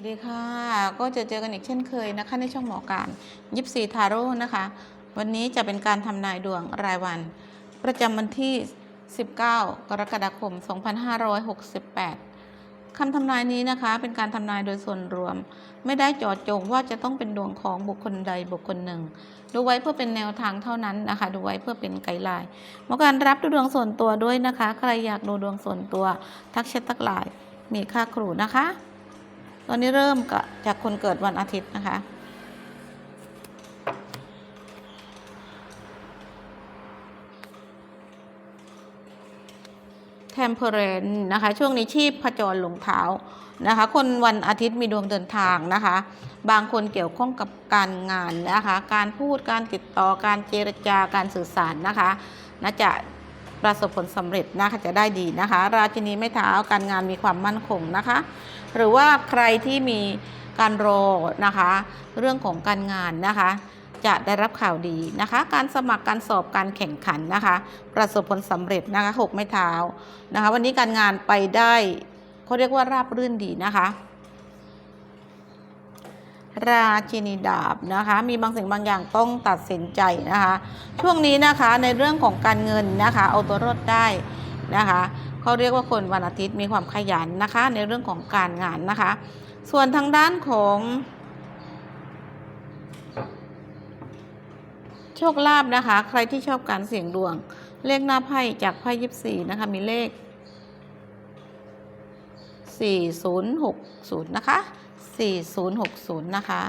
วัสดีค่ะ ก็จะเจอกันอีกเช่นเคยนะคะในช่องหมอการยิปซีทาโร่นะคะ วันนี้จะเป็นการทำนายดวงรายวัน ประจำวันที่ 19 กรกฎาคม 2568คำทำนายนี้นะคะเป็นการทำนายโดยส่วนรวม ไม่ได้เจาะจงว่าจะต้องเป็นดวงของบุคคลใดบุคคลหนึ่ง ดูไว้เพื่อเป็นแนวทางเท่านั้นนะคะ ดูไว้เพื่อเป็นไกด์ไลน์หมอการรับดูดวงส่วนตัวด้วยนะคะ ใครอยากดูดวงส่วนตัวทักแชททักไลน์มีค่าครูนะคะ ตอนนี้เริ่มก็จากคนเกิดวันอาทิตย์นะคะเทมเพเรนนะคะ ช่วงนี้ชีพผจรลงเท้านะคะ คนวันอาทิตย์มีดวงเดินทางนะคะ บางคนเกี่ยวข้องกับการงานนะคะ การพูดการติดต่อการเจรจาการสื่อสารนะคะน่าจะ ประสบผลสำเร็จนะคะจะได้ดีนะคะ ราชินีไม้เท้าการงานมีความมั่นคงนะคะ หรือว่าใครที่มีการรอนะคะ เรื่องของการงานนะคะ จะได้รับข่าวดีนะคะ การสมัครการสอบการแข่งขันนะคะ ประสบผลสำเร็จนะคะหกไม้เท้านะคะ วันนี้การงานไปได้เขาเรียกว่าราบรื่นดีนะคะ ราชินีดาบนะคะ มีบางสิ่งบางอย่างต้องตัดสินใจนะคะ ช่วงนี้นะคะในเรื่องของการเงินนะคะ เอาตัวรอดได้นะคะเขาเรียกว่าคนวันอาทิตย์มีความขยันนะคะ ในเรื่องของการงานนะคะ ส่วนทางด้านของโชคลาภนะคะ ใครที่ชอบการเสี่ยงดวง เลขหน้าไพ่จากไพ่ยิบสี่นะคะ มีเลข 4060 นะคะ 4060 นะคะ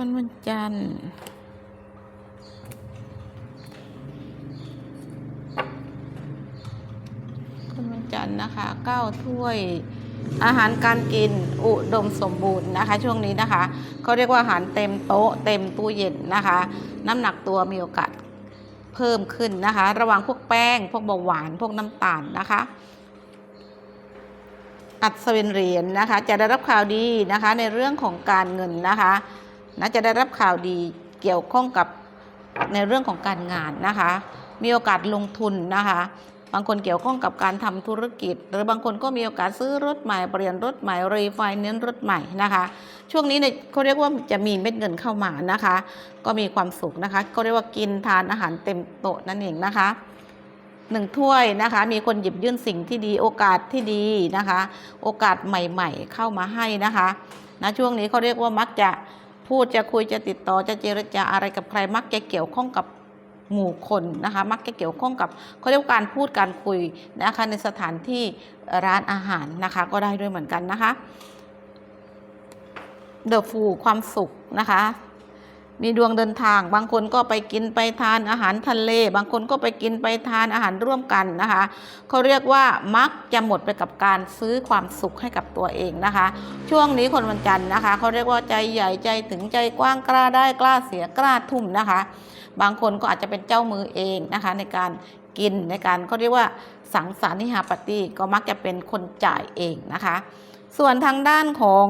คนวันจันทร์คนวันจันทร์นะคะเก้าถ้วย อาหารการกินอุดมสมบูรณ์นะคะ ช่วงนี้นะคะเขาเรียกว่าอาหารเต็มโต๊ะเต็มตู้เย็นนะคะ น้ำหนักตัวมีโอกาสเพิ่มขึ้นนะคะ ระวังพวกแป้ง พวกเบาหวานพวกน้ำตาลนะคะอัศวินเหรียญนะคะ จะได้รับข่าวดีนะคะในเรื่องของการเงินนะคะนะจะได้รับข่าวดีเกี่ยวข้องกับในเรื่องของการงานนะคะ มีโอกาสลงทุนนะคะ บางคนเกี่ยวข้องกับการทำธุรกิจ หรือบางคนก็มีโอกาสซื้อรถใหม่เปลี่ยนรถใหม่รีไฟแนนซ์รถใหม่นะคะ ช่วงนี้เนี่ยเขาเรียกว่าจะมีเม็ดเงินเข้ามานะคะ ก็มีความสุขนะคะก็เรียกว่ากินทานอาหารเต็มโต๊ะนั่นเองนะคะหนึ่งถ้วยนะคะมีคนหยิบยื่นสิ่งที่ดีโอกาสที่ดีนะคะ โอกาสใหม่ๆเข้ามาให้นะคะนะช่วงนี้เขาเรียกว่ามักจะพูดจะคุยจะติดต่อจะเจรจาอะไรกับใครมักจะเกี่ยวข้องกับ หมู่คนนะคะ มักจะเกี่ยวข้องกับเขาเรียกว่าการพูดการคุยนะคะในสถานที่ร้านอาหารนะคะ ก็ได้ด้วยเหมือนกันนะคะเดอะฟูความสุขนะคะมีดวงเดินทาง บางคนก็ไปกินไปทานอาหารทะเล บางคนก็ไปกินไปทานอาหารร่วมกันนะคะเขาเรียกว่ามักจะหมดไปกับการซื้อความสุขให้กับตัวเองนะคะ ช่วงนี้คนวันจันทร์นะคะเขาเรียกว่าใจใหญ่ใจถึงใจกว้างกล้าได้กล้าเสียกล้าทุ่มนะคะ บางคนก็อาจจะเป็นเจ้ามือเองนะคะ ในการกินในการเขาเรียกว่าสังสรรค์นิหาปาร์ตี้ก็มักจะเป็นคนจ่ายเองนะคะ ส่วนทางด้านของ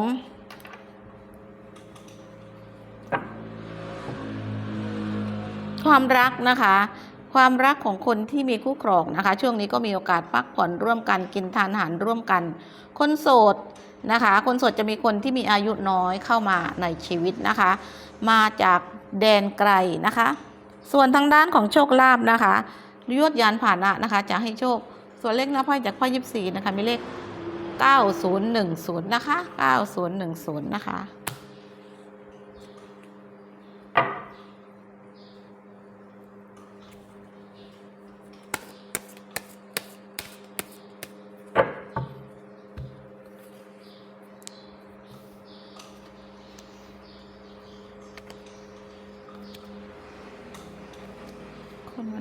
ความรักนะคะ ความรักของคนที่มีคู่ครองนะคะ ช่วงนี้ก็มีโอกาสพักผ่อนร่วมกันกินทานอาหารร่วมกัน คนโสดนะคะ คนโสดจะมีคนที่มีอายุน้อยเข้ามาในชีวิตนะคะ มาจากแดนไกลนะคะ ส่วนทางด้านของโชคลาภนะคะยวดยานผ่านะนะคะ จะให้โชค ส่วนเลขหน้าไพ่จากไพ่ยิบสี่นะคะ มีเลข9010นะคะ9010นะคะคนวัน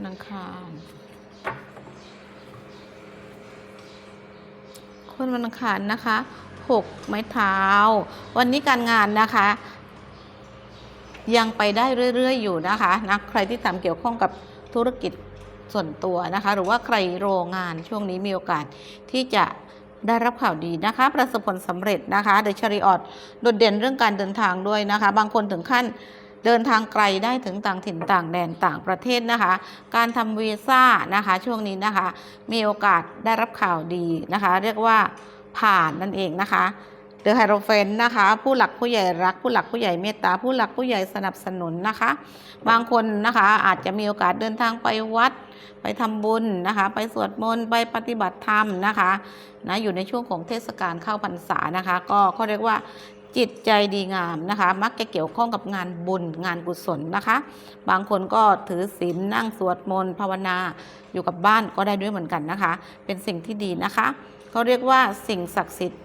อังคาร คนวันอังคารนะคะหกไม้เท้า วันนี้การงานนะคะ ยังไปได้เรื่อยๆอยู่นะคะนะใครที่ทำเกี่ยวข้องกับธุรกิจส่วนตัวนะคะ หรือว่าใครโรงงานช่วงนี้มีโอกาสที่จะได้รับข่าวดีนะคะ ประสบผลสำเร็จนะคะ โดยชริออดโดดเด่นเรื่องการเดินทางด้วยนะคะ บางคนถึงขั้น เดินทางไกลได้ถึงต่างถิ่นต่างแดนต่างประเทศนะคะ การทำวีซ่านะคะ ช่วงนี้นะคะ มีโอกาสได้รับข่าวดีนะคะ เรียกว่าผ่านนั่นเองนะคะเดอะไฮโรเฟนนะคะ ผู้หลักผู้ใหญ่รัก ผู้หลักผู้ใหญ่เมตตา ผู้หลักผู้ใหญ่สนับสนุนนะคะ บางคนนะคะอาจจะมีโอกาสเดินทางไปวัด ไปทำบุญนะคะ ไปสวดมนต์ไปปฏิบัติธรรมนะคะนะอยู่ในช่วงของเทศกาลเข้าพรรษานะคะ ก็เขาเรียกว่า จิตใจดีงามนะคะ มักจะเกี่ยวข้องกับงานบุญงานกุศลนะคะ บางคนก็ถือศีลนั่งสวดมนต์ภาวนาอยู่กับบ้านก็ได้ด้วยเหมือนกันนะคะ เป็นสิ่งที่ดีนะคะเขาเรียกว่าสิ่งศักดิ์สิทธิ์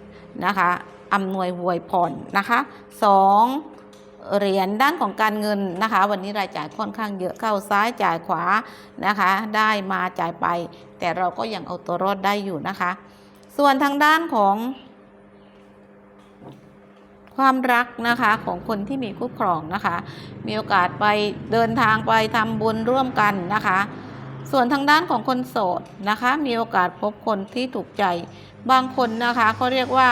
นะคะอำนวยหวยพรนะคะสองเหรียญด้านของการเงินนะคะ วันนี้รายจ่ายค่อนข้างเยอะเข้าซ้ายจ่ายขวานะคะ ได้มาจ่ายไป แต่เราก็ยังเอาตัวรอดได้อยู่นะคะ ส่วนทางด้านของ ความรักนะคะของคนที่มีคู่ครองนะคะ มีโอกาสไปเดินทางไปทำบุญร่วมกันนะคะ ส่วนทางด้านของคนโสดนะคะ มีโอกาสพบคนที่ถูกใจ บางคนนะคะเขาเรียกว่า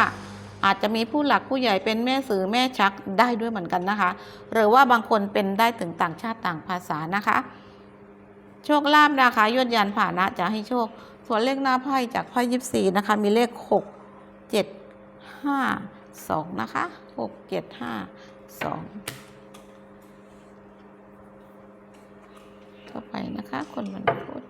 อาจจะมีผู้หลักผู้ใหญ่เป็นแม่สื่อแม่ชักได้ด้วยเหมือนกันนะคะ หรือว่าบางคนเป็นได้ถึงต่างชาติต่างภาษานะคะ โชคลาภนะคะยศยานผ่านะจะให้โชค ส่วนเลขหน้าไพ่จากไพ่ยิบสีนะคะ มีเลขหกเจ็ดห้า สองนะคะหกเจ็ดห้าสองเข้าไปนะคะ คนวันพุธ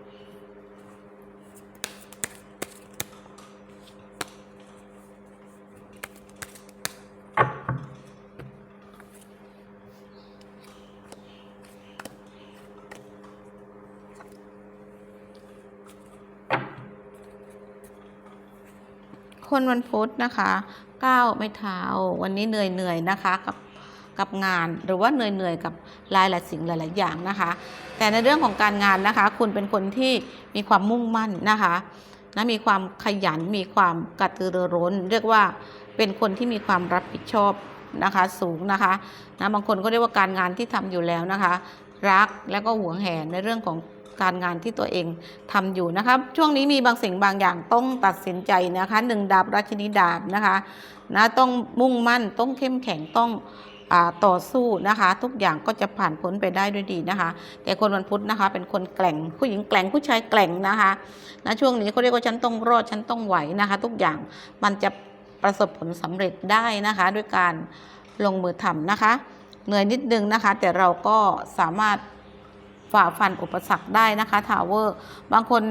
คนวันพุธนะคะก้าวไม่เท้าวันนี้เหนื่อยเหนื่อยๆนะคะกับกับงานหรือว่าเหนื่อยเหนื่อยๆกับหลายหลายสิ่งหลาย ๆ อย่างนะคะ แต่ในเรื่องของการงานนะคะ คุณเป็นคนที่มีความมุ่งมั่นนะคะนะมีความขยันมีความกระตือรือร้น เรียกว่าเป็นคนที่มีความรับผิดชอบนะคะสูงนะคะนะบางคนก็เรียกว่าการงานที่ทำอยู่แล้วนะคะ รักและก็หวงแหนในเรื่องของ การงานที่ตัวเองทำอยู่นะคะช่วงนี้มีบางสิ่งบางอย่างต้องตัดสินใจนะคะหนึ่งดาบราชินีดาบนะคะนะต้องมุ่งมั่นต้องเข้มแข็งต้องต่อสู้นะคะ ทุกอย่างก็จะผ่านพ้นไปได้ด้วยดีนะคะ แต่คนวันพุธนะคะ เป็นคนแกล่งผู้หญิงแกล่งผู้ชายแกล่งนะคะนะช่วงนี้เขาเรียกว่าฉันต้องรอดฉันต้องไหวนะคะ ทุกอย่างมันจะประสบผลสำเร็จได้นะคะ ด้วยการลงมือทำนะคะ เหนื่อยนิดนึงนะคะ แต่เราก็สามารถ ฝ่าฟันอุปสรรคได้นะคะทาวเวอร์บางคน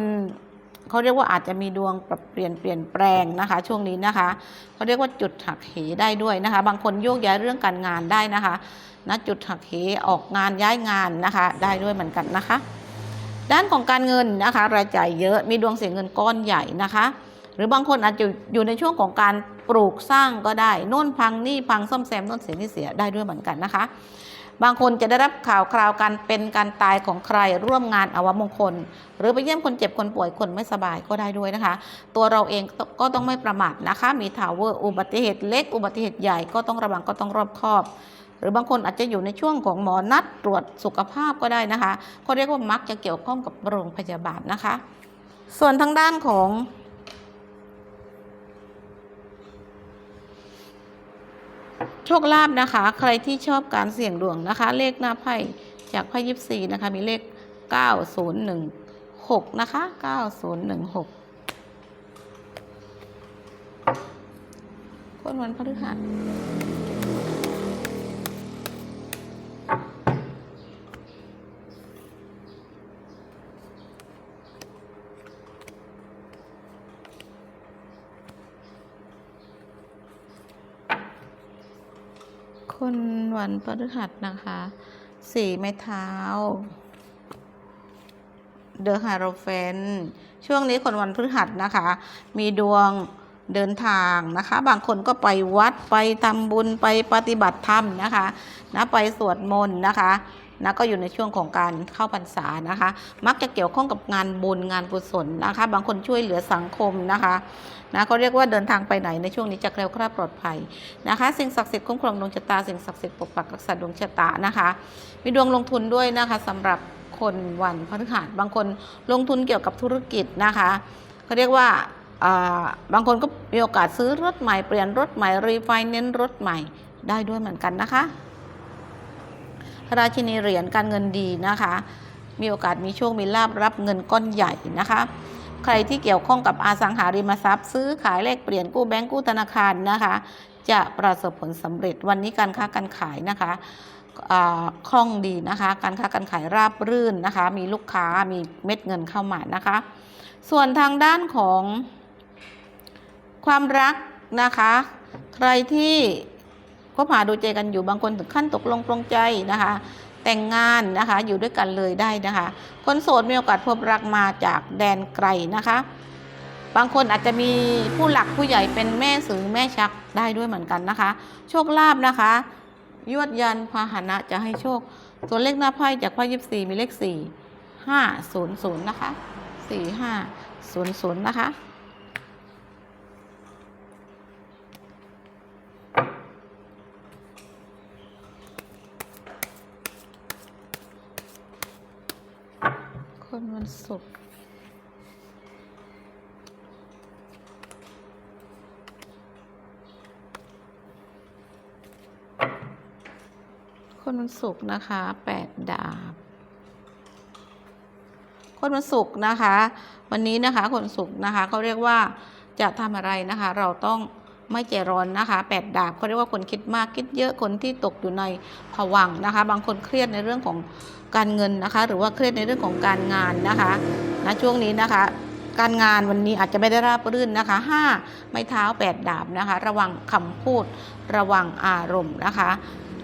เขาเรียกว่าอาจจะมีดวงปรับเปลี่ยนเปลี่ยนแปลงนะคะ ช่วงนี้นะคะเขาเรียกว่าจุดหักเหได้ด้วยนะคะ บางคนโยกย้ายเรื่องการงานได้นะคะนะจุดหักเหออกงานย้ายงานนะคะ ได้ด้วยเหมือนกันนะคะ ด้านของการเงินนะคะ รายจ่ายเยอะมีดวงเสียเงินก้อนใหญ่นะคะ หรือบางคนอาจจะอยู่ในช่วงของการปลูกสร้างก็ได้น่นพังนี่พังซ่อมแซมน่นเสียนี่เสียได้ด้วยเหมือนกันนะคะ บางคนจะได้รับข่าวคราวการเป็นการตายของใครร่วมงานอวมงคล หรือไปเยี่ยมคนเจ็บคนป่วยคนไม่สบายก็ได้ด้วยนะคะ ตัวเราเองก็ต้องไม่ประมาทนะคะ มีทาวเวอร์อุบัติเหตุเล็กอุบัติเหตุใหญ่ก็ต้องระวังก็ต้องรอบคอบ หรือบางคนอาจจะอยู่ในช่วงของหมอนัดตรวจสุขภาพก็ได้นะคะเขาเรียกว่ามักจะเกี่ยวข้องกับโรงพยาบาลนะคะ ส่วนทางด้านของ โชคลาภนะคะ ใครที่ชอบการเสี่ยงดวงนะคะ เลขหน้าไพ่จากไพ่ยิปซีนะคะ มีเลข 9016 นะคะ 9016 คนวันพฤหัส คนวันพฤหัสนะคะสี่ไม้เท้าเดอะฮาโรเฟนช่วงนี้คนวันพฤหัสนะคะ มีดวงเดินทางนะคะ บางคนก็ไปวัดไปทำบุญไปปฏิบัติธรรมนะคะนะไปสวดมนต์นะคะ นะก็อยู่ในช่วงของการเข้าพรรษานะคะ มักจะเกี่ยวข้องกับงานบุญงานกุศลนะคะ บางคนช่วยเหลือสังคมนะคะนะเขาเรียกว่าเดินทางไปไหนในช่วงนี้จะแคล้วคลาดปลอดภัยนะคะ สิ่งศักดิ์สิทธิ์คุ้มครองดวงชะตาสิ่งศักดิ์สิทธิ์ปกปักรักษาดวงชะตานะคะ มีดวงลงทุนด้วยนะคะสำหรับคนวันพฤหัสบางคนลงทุนเกี่ยวกับธุรกิจนะคะเขาเรียกว่าบางคนก็มีโอกาสซื้อรถใหม่เปลี่ยนรถใหม่รีไฟแนนซ์รถใหม่ได้ด้วยเหมือนกันนะคะ ราชินีเหรียญการเงินดีนะคะ มีโอกาสมีโชคมีลาบรับเงินก้อนใหญ่นะคะ ใครที่เกี่ยวข้องกับอสังหาริมทรัพย์ ซื้อขายแลกเปลี่ยนกู้แบงก์กู้ธนาคารนะคะ จะประสบผลสำเร็จวันนี้การค้าการขายนะคะคล่องดีนะคะ การค้าการขายราบรื่นนะคะ มีลูกค้ามีเม็ดเงินเข้ามานะคะ ส่วนทางด้านของความรักนะคะ ใครที่ คบหาดูใจกันอยู่บางคนถึงขั้นตกลงปลงใจนะคะ แต่งงานนะคะอยู่ด้วยกันเลยได้นะคะ คนโสดมีโอกาสพบรักมาจากแดนไกลนะคะ บางคนอาจจะมีผู้หลักผู้ใหญ่เป็นแม่สื่อแม่ชักได้ด้วยเหมือนกันนะคะ โชคลาภนะคะ ยวดยันพาหนะจะให้โชคส่วนเลขหน้าไพ่จากไพ่ยิบสี่มีเลขสี่ห้าศูนย์ศูนย์นะคะสี่ห้าศูนย์ศูนย์นะคะ คนวันศุกร์คนวันศุกร์นะคะแปดดาบ คนวันศุกร์นะคะ วันนี้นะคะคนศุกร์นะคะเขาเรียกว่าจะทำอะไรนะคะ เราต้อง ไม่ใจร้อนนะคะแปดดาบเขาเรียกว่าคนคิดมากคิดเยอะคนที่ตกอยู่ในภวังนะคะ บางคนเครียดในเรื่องของการเงินนะคะ หรือว่าเครียดในเรื่องของการงานนะคะนะช่วงนี้นะคะการงานวันนี้อาจจะไม่ได้ราบรื่นนะคะห้าไม้เท้าแปดดาบนะคะ ระวังคำพูด ระวังอารมณ์นะคะ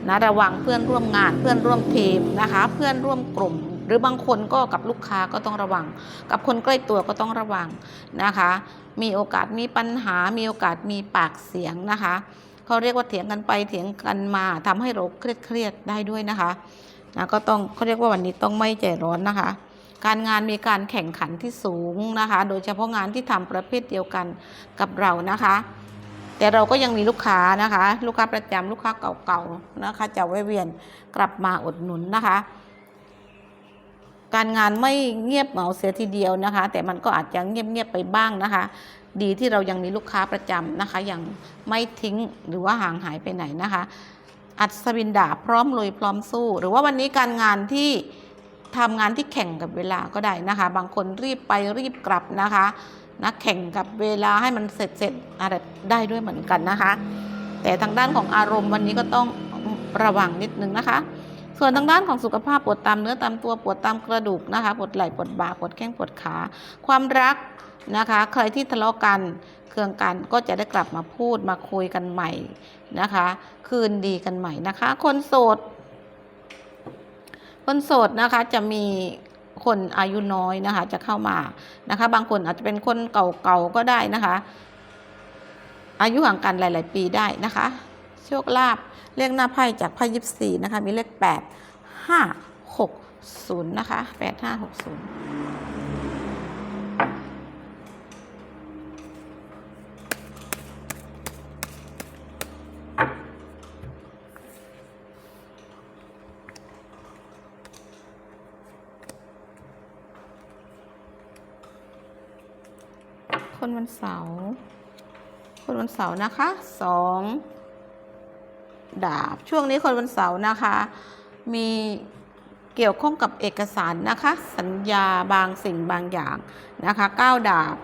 นะระวังเพื่อนร่วมงานเพื่อนร่วมทีมนะคะ เพื่อนร่วมกลุ่ม หรือบางคนก็กับลูกค้าก็ต้องระวัง กับคนใกล้ตัวก็ต้องระวังนะคะ มีโอกาสมีปัญหา มีโอกาสมีปากเสียงนะคะเขาเรียกว่าเถียงกันไปเถียงกันมาทำให้เราเครียดเครียดๆได้ด้วยนะคะนะก็ต้องเขาเรียกว่าวันนี้ต้องไม่ใจร้อนนะคะ การงานมีการแข่งขันที่สูงนะคะ โดยเฉพาะงานที่ทำประเภทเดียวกันกับเรานะคะ แต่เราก็ยังมีลูกค้านะคะ ลูกค้าประจำลูกค้าเก่าๆนะคะ จะแวะเวียนกลับมาอุดหนุนนะคะ การงานไม่เงียบเหงาเสียทีเดียวนะคะ แต่มันก็อาจจะเงียบๆไปบ้างนะคะ ดีที่เรายังมีลูกค้าประจำนะคะ ยังไม่ทิ้งหรือว่าห่างหายไปไหนนะคะ อัศวินดาพร้อมลุยพร้อมสู้ หรือว่าวันนี้การงานที่ทำงานที่แข่งกับเวลาก็ได้นะคะ บางคนรีบไปรีบกลับนะคะนะแข่งกับเวลาให้มันเสร็จเสร็จอะไรได้ด้วยเหมือนกันนะคะ แต่ทางด้านของอารมณ์วันนี้ก็ต้องระวังนิดนึงนะคะ ส่วนทางด้านของสุขภาพปวดตามเนื้อตามตัวปวดตามกระดูกนะคะปวดไหล่ปวดบ่าปวดแข้งปวดขา ความรักนะคะใครที่ทะเลาะกันเครื่องกันก็จะได้กลับมาพูดมาคุยกันใหม่นะคะ คืนดีกันใหม่นะคะ คนโสด คนโสดนะคะจะมีคนอายุน้อยนะคะ จะเข้ามานะคะ บางคนอาจจะเป็นคนเก่าๆก็ได้นะคะ อายุห่างกันหลาย ๆ ปีได้นะคะ โชคลาภเลขหน้าไพ่จากไพ่ยิบสี่นะคะ มีเลขแปดห้าหกศูนย์นะคะแปดห้าหกศูนย์คนวันเสาร์คนวันเสาร์นะคะสอง ดาบ ช่วงนี้คนวันเสาร์นะคะ มีเกี่ยวข้องกับเอกสารนะคะ สัญญาบางสิ่งบางอย่างนะคะเก้าดาบ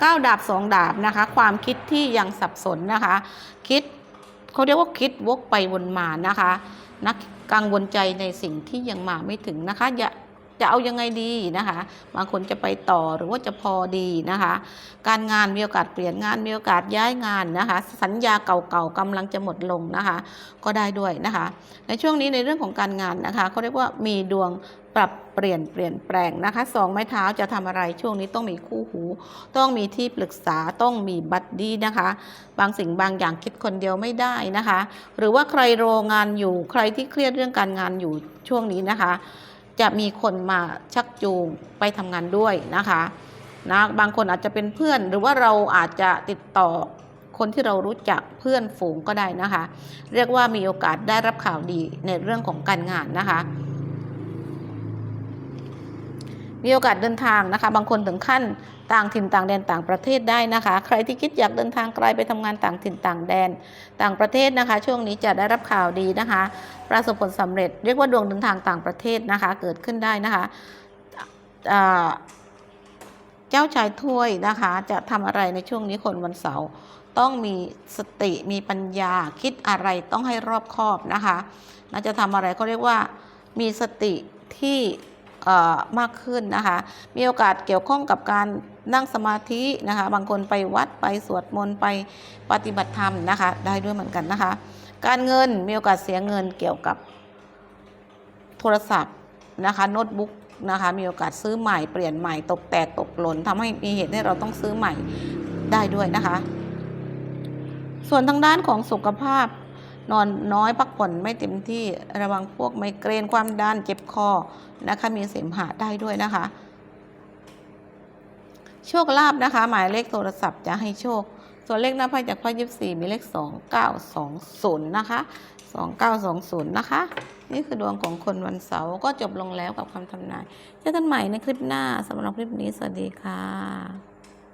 เก้าดาบสองดาบนะคะ ความคิดที่ยังสับสนนะคะ คิดเขาเรียกว่าคิดวกไปวนมานะคะนักกังวลใจในสิ่งที่ยังมาไม่ถึงนะคะอย่า จะเอายังไงดีนะคะ บางคนจะไปต่อหรือว่าจะพอดีนะคะ การงานมีโอกาสเปลี่ยนงานมีโอกาสย้ายงานนะคะ สัญญาเก่าๆกำลังจะหมดลงนะคะ ก็ได้ด้วยนะคะ ในช่วงนี้ในเรื่องของการงานนะคะเขาเรียกว่ามีดวงปรับเปลี่ยนเปลี่ยนแปลงนะคะสองไม้เท้าจะทำอะไรช่วงนี้ต้องมีคู่หู ต้องมีที่ปรึกษาต้องมีบัดดี้นะคะ บางสิ่งบางอย่างคิดคนเดียวไม่ได้นะคะ หรือว่าใครโรงานอยู่ใครที่เครียดเรื่องการงานอยู่ช่วงนี้นะคะ จะมีคนมาชักจูงไปทำงานด้วยนะคะนะบางคนอาจจะเป็นเพื่อนหรือว่าเราอาจจะติดต่อคนที่เรารู้จักเพื่อนฝูงก็ได้นะคะ เรียกว่ามีโอกาสได้รับข่าวดีในเรื่องของการงานนะคะ มีโอกาสเดินทางนะคะ บางคนถึงขั้น ต่างถิ่นต่างแดนต่างประเทศได้นะคะ ใครที่คิดอยากเดินทางไกลไปทำงานต่างถิ่นต่างแดน ต่างประเทศนะคะ ช่วงนี้จะได้รับข่าวดีนะคะ ประสบผลสำเร็จ เรียกว่าดวงเดินทางต่างประเทศนะคะ เกิดขึ้นได้นะคะเจ้าชายถ้วยนะคะ จะทำอะไรในช่วงนี้คนวันเสาร์ต้องมีสติมีปัญญาคิดอะไรต้องให้รอบคอบนะคะน่าจะทำอะไรเขาเรียกว่ามีสติที่ มากขึ้นนะคะ มีโอกาสเกี่ยวข้องกับการนั่งสมาธินะคะ บางคนไปวัดไปสวดมนต์ไปปฏิบัติธรรมนะคะ ได้ด้วยเหมือนกันนะคะ การเงินมีโอกาสเสียเงินเกี่ยวกับโทรศัพท์นะคะโน้ตบุ๊กนะคะมีโอกาสซื้อใหม่เปลี่ยนใหม่ตกแตกตกหล่นทำให้มีเหตุให้เราต้องซื้อใหม่ได้ด้วยนะคะ ส่วนทางด้านของสุขภาพ นอนน้อยพักผ่อนไม่เต็มที่ระวังพวกไมเกรนความดันเจ็บคอนะคะมีเสมหะได้ด้วยนะคะ โชคลาภนะคะ หมายเลขโทรศัพท์จะให้โชค ส่วนเลขหน้าไพ่จากไพ่ยิบสี่มีเลขสองเก้าสองศูนย์นะคะสองเก้าสองศูนย์นะคะ นี่คือดวงของคนวันเสาร์ก็จบลงแล้วกับคำทำนายเจอกันใหม่ในคลิปหน้าสำหรับคลิปนี้สวัสดีค่ะ